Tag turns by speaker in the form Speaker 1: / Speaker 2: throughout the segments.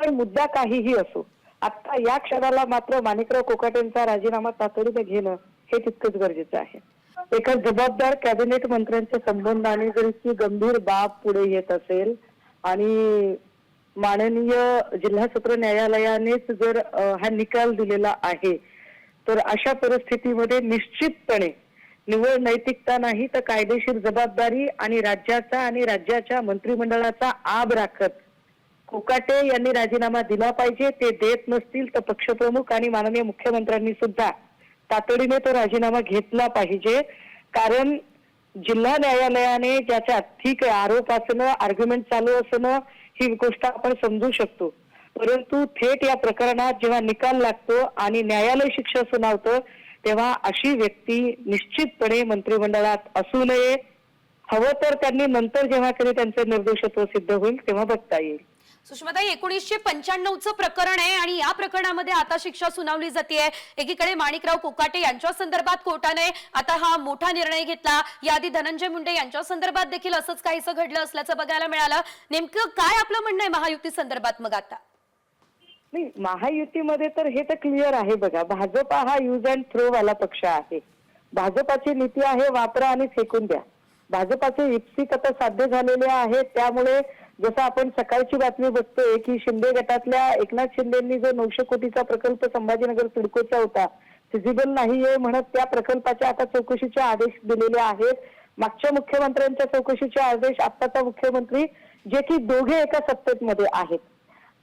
Speaker 1: पण मुद्दा काहीही असो आता या क्षणाला मात्र माणिकराव कोकाटेंचा राजीनामा तातडीने घेणं हे तितकंच गरजेचं आहे. एका जबाबदार कॅबिनेट मंत्र्यांच्या संबंधाने जर इतकी गंभीर बाब पुढे येत असेल आणि माननीय जिल्हा सत्र न्यायालयानेच जर हा निकाल दिलेला आहे तर अशा परिस्थितीमध्ये निश्चितपणे निव्वळ नैतिकता नाही तर कायदेशीर जबाबदारी आणि राज्याचा आणि राज्याच्या मंत्रिमंडळाचा आब राखत कोकाटे यांनी राजीनामा दिला पाहिजे ते देत नसतील तर पक्षप्रमुख आणि माननीय मुख्यमंत्र्यांनी सुद्धा तातडीने तो राजीनामा घेतला पाहिजे. कारण जिल्हा न्यायालयाने ज्याच्या ठीक आहे आरोप असणं आर्ग्युमेंट चालू असणं ही गोष्ट आपण समजू शकतो. परंतु थेट या प्रकरणात जेव्हा निकाल लागतो आणि न्यायालय शिक्षा सुनावतं तेव्हा अशी व्यक्ती निश्चितपणे मंत्रिमंडळात असू नये. हवं तर त्यांनी नंतर जेव्हा कधी त्यांचं निर्दोषत्व सिद्ध होईल तेव्हा बघता येईल.
Speaker 2: सुषमाताई एकोणीसशे पंच्याण्णवचं प्रकरण आहे आणि या प्रकरणामध्ये आता शिक्षा सुनावली जाते एकीकडे माणिकराव कोकाटे यांच्या संदर्भात कोर्टाने आता हा मोठा निर्णय घेतला. याआधी धनंजय मुंडे यांच्या संदर्भात देखील असंच काहीसं घडलं असल्याचं बघायला मिळालं. नेमकं काय आपलं म्हणणं आहे महायुती संदर्भात मग आता?
Speaker 1: नाही महायुतीमध्ये तर हे तर क्लिअर आहे बघा. भाजपा हा युज अँड थ्रो वाला पक्ष आहे. भाजपाची नीती आहे वापरा आणि फेकून द्या. भाजपाचे इप्सित आता साध्य झालेले आहेत. त्यामुळे जसं आपण सकाळची बातमी बघतोय की शिंदे गटातल्या एकनाथ शिंदेंनी जो नऊशे कोटीचा प्रकल्प संभाजीनगर सिडकोचा होता फिजिबल नाहीये म्हणत त्या प्रकल्पाच्या आता चौकशीचे आदेश दिलेले आहेत. मागच्या मुख्यमंत्र्यांच्या चौकशीचे आदेश आत्ताचा मुख्यमंत्री जे की दोघे एका सत्तेत मध्ये आहेत.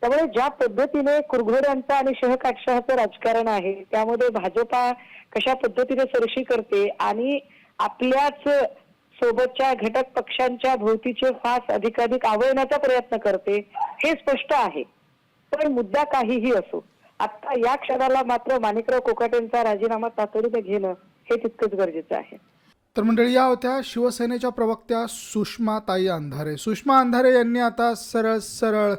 Speaker 1: त्यामुळे ज्या पद्धतीने कुरघोड्यांचं आणि शहकाटशहाचं राजकारण आहे त्यामध्ये भाजपा कशा पद्धतीने सरशी करते आणि आपल्याच सोबतच्या घटक पक्षांच्या भोवतीचे फास अधिकाधिक आवळण्याचा प्रयत्न करते हे स्पष्ट आहे. पण मुद्दा काहीही असो आता या क्षणाला मात्र माणिकराव कोकाटेंचा राजीनामा तातडीने घेणं हे तितकंच गरजेचं आहे.
Speaker 3: तर मंडळी या होत्या शिवसेनेच्या प्रवक्त्या सुषमा ताई अंधारे. सुषमा अंधारे यांनी आता सरळ सरळ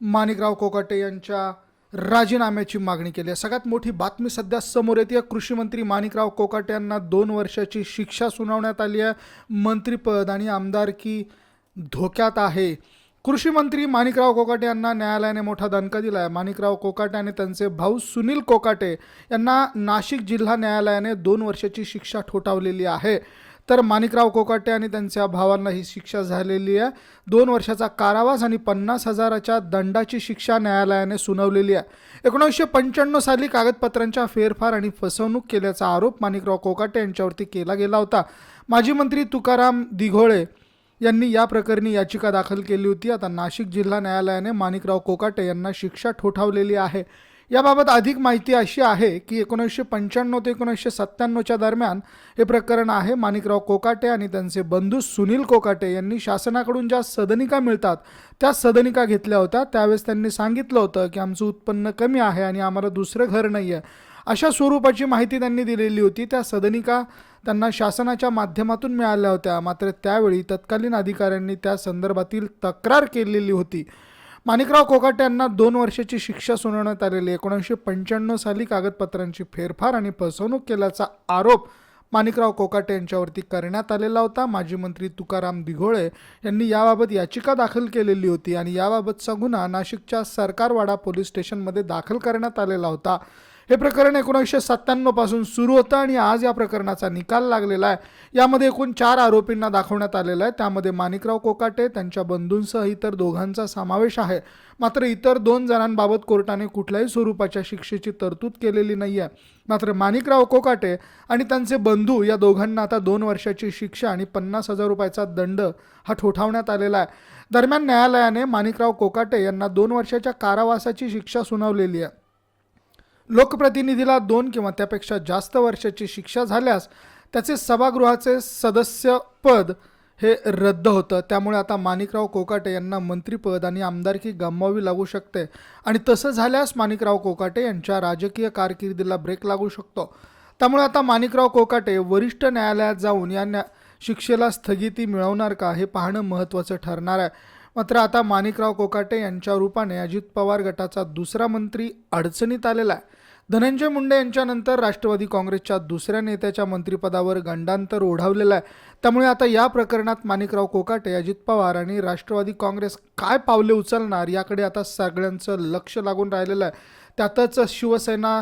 Speaker 3: माणिकराव कोकाटे यांच्या राजीनाम्याची मागणी केली आहे. सगळ्यात मोठी बातमी सध्या समोर येते. कृषी मंत्री माणिकराव कोकाटे यांना दोन वर्षाची शिक्षा सुनावण्यात आली आहे. मंत्रिपद आणि आमदारकी धोक्यात आहे. कृषी मंत्री माणिकराव कोकाटे यांना न्यायालयाने मोठा दणका दिला आहे माणिकराव कोकाटे आणि त्यांचे भाऊ सुनील कोकाटे यांना नाशिक जिल्हा न्यायालयाने दोन वर्षाची शिक्षा ठोठावलेली आहे. तर माणिकराव कोकाटे आणि त्यांच्या भावांना ही शिक्षा झालेली आहे. दोन वर्षाचा कारावास आणि पन्नास हजाराच्या दंडाची शिक्षा न्यायालयाने सुनावलेली आहे. एकोणीसशे पंच्याण्णव साली कागदपत्रांच्या फेरफार आणि फसवणूक केल्याचा आरोप माणिकराव कोकाटे यांच्यावरती केला गेला होता. माजी मंत्री तुकाराम दिघोळे यांनी या प्रकरणी याचिका दाखल केली होती. आता नाशिक जिल्हा न्यायालयाने माणिकराव कोकाटे यांना शिक्षा ठोठावलेली आहे. याबाबत अधिक माहिती अशी आहे की एकोणीसशे पंच्याण्णव ते एकोणीसशे सत्त्याण्णवच्या दरम्यान हे प्रकरण आहे. माणिकराव कोकाटे आणि त्यांचे बंधू सुनील कोकाटे यांनी शासनाकडून ज्या सदनिका मिळतात त्या सदनिका घेतल्या होत्या. त्यावेळेस त्यांनी सांगितलं होतं की आमचं उत्पन्न कमी आहे आणि आम्हाला दुसरं घर नाही आहे अशा स्वरूपाची माहिती त्यांनी दिलेली होती. त्या सदनिका त्यांना शासनाच्या माध्यमातून मिळाल्या होत्या. मात्र त्यावेळी तत्कालीन अधिकाऱ्यांनी त्या संदर्भातील तक्रार केलेली होती. माणिकराव कोकाटे यांना दोन वर्षाची शिक्षा सुनावण्यात आलेली एकोणीसशे पंच्याण्णव साली कागदपत्रांची फेरफार आणि फसवणूक केल्याचा आरोप माणिकराव कोकाटे यांच्यावरती करण्यात आलेला होता. माजी मंत्री तुकाराम दिघोळे यांनी याबाबत याचिका दाखल केलेली होती आणि याबाबतचा गुन्हा नाशिकच्या सरकारवाडा पोलीस स्टेशनमध्ये दाखल करण्यात आलेला होता. हे प्रकरण एकोणीसशे सत्त्याण्णवपासून सुरू होतं आणि आज या प्रकरणाचा निकाल लागलेला आहे. यामध्ये एकूण चार आरोपींना दाखवण्यात आलेला आहे. त्यामध्ये माणिकराव कोकाटे त्यांच्या बंधूंसह इतर दोघांचा समावेश आहे. मात्र इतर दोन जणांबाबत कोर्टाने कुठल्याही स्वरूपाच्या शिक्षेची तरतूद केलेली नाही आहे मात्र माणिकराव कोकाटे आणि त्यांचे बंधू या दोघांना आता दोन वर्षाची शिक्षा आणि पन्नास हजार रुपयाचा दंड हा ठोठावण्यात आलेला आहे. दरम्यान न्यायालयाने माणिकराव कोकाटे यांना दोन वर्षाच्या कारावासाची शिक्षा सुनावलेली आहे. लोकप्रतिनिधीला दोन किंवा त्यापेक्षा जास्त वर्षाची शिक्षा झाल्यास त्याचे सभागृहाचे सदस्यपद हे रद्द होतं. त्यामुळे आता माणिकराव कोकाटे यांना मंत्रिपद आणि आमदारकी गमवावी लागू शकते. आणि तसं झाल्यास माणिकराव कोकाटे यांच्या राजकीय कारकिर्दीला ब्रेक लागू शकतो. त्यामुळे आता माणिकराव कोकाटे वरिष्ठ न्यायालयात जाऊन या न्या शिक्षेला स्थगिती मिळवणार का हे पाहणं महत्त्वाचं ठरणार आहे. मात्र आता माणिकराव कोकाटे यांच्या रूपाने अजित पवार गटाचा दुसरा मंत्री अडचणीत आलेला आहे. धनंजय मुंडे यांच्यानंतर राष्ट्रवादी काँग्रेसच्या दुसऱ्या नेत्याच्या मंत्रिपदावर गंडांतर ओढावलेलं आहे. त्यामुळे आता या प्रकरणात माणिकराव कोकाटे अजित पवार आणि राष्ट्रवादी काँग्रेस काय पावले उचलणार याकडे आता सगळ्यांचं लक्ष लागून राहिलेलं आहे. त्यातच शिवसेना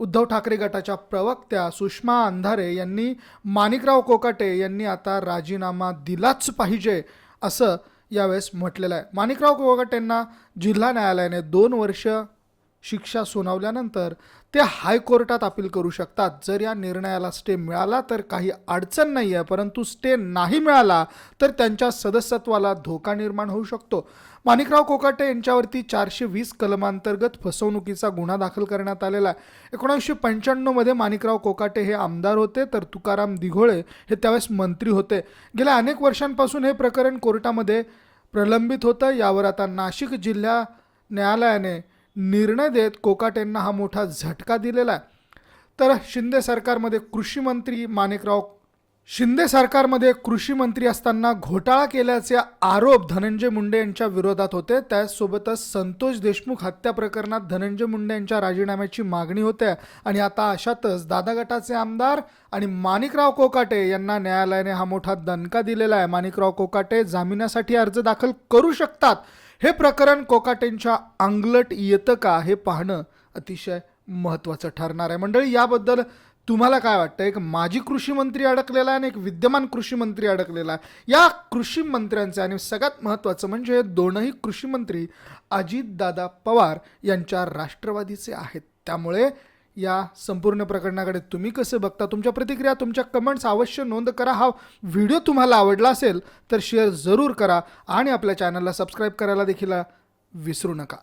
Speaker 3: उद्धव ठाकरे गटाच्या प्रवक्त्या सुषमा अंधारे यांनी माणिकराव कोकाटे यांनी आता राजीनामा दिलाच पाहिजे असं यावेळेस म्हटलेलं आहे. माणिकराव कोकाटेंना जिल्हा न्यायालयाने दोन वर्ष शिक्षा सुनावल्यानंतर ते हायकोर्टात अपील करू शकतात. जर या निर्णयाला स्टे मिळाला तर काही अडचण नाही आहे परंतु स्टे नाही मिळाला तर त्यांच्या सदस्यत्वाला धोका निर्माण होऊ शकतो. माणिकराव कोकाटे यांच्यावरती चारशे वीस कलमांतर्गत फसवणुकीचा गुन्हा दाखल करण्यात आलेला आहे. एकोणीसशे पंच्याण्णवमध्ये माणिकराव कोकाटे हे आमदार होते तर तुकाराम दिघोळे हे त्यावेळेस मंत्री होते. गेल्या अनेक वर्षांपासून हे प्रकरण कोर्टामध्ये प्रलंबित होतं. यावर आता नाशिक जिल्हा न्यायालयाने निर्णय देत कोकाटेंना हा मोठा झटका दिलेला आहे. तर शिंदे सरकारमध्ये कृषी मंत्री माणिकराव शिंदे सरकारमध्ये कृषी मंत्री असताना घोटाळा केल्याचे आरोप धनंजय मुंडे यांच्या विरोधात होते. त्यासोबतच संतोष देशमुख हत्या प्रकरणात धनंजय मुंडे यांच्या राजीनाम्याची मागणी होते आणि आता अशातच दादा गटाचे आमदार आणि माणिकराव कोकाटे यांना न्यायालयाने हा मोठा दणका दिलेला आहे. माणिकराव कोकाटे जामिनासाठी अर्ज दाखल करू शकतात. हे प्रकरण कोकाटेंच्या अंगलट येतं का हे पाहणं अतिशय महत्त्वाचं ठरणार आहे. मंडळी याबद्दल तुम्हाला काय वाटतं एक माजी कृषी मंत्री अडकलेला आहे आणि एक विद्यमान कृषी मंत्री अडकलेला आहे. या कृषीमंत्र्यांचे आणि सगळ्यात महत्त्वाचं म्हणजे दोनही कृषी मंत्री अजितदादा पवार यांच्या राष्ट्रवादीचे आहेत. त्यामुळे या संपूर्ण प्रकरणाकडे तुम्ही कसं बघता? तुमच्या प्रतिक्रिया तुमच्या कमेंट्स अवश्य नोंद करा. हा व्हिडिओ तुम्हाला आवडला असेल तर शेअर जरूर करा आणि आपल्या चॅनलला सबस्क्राईब करायला देखील विसरू नका.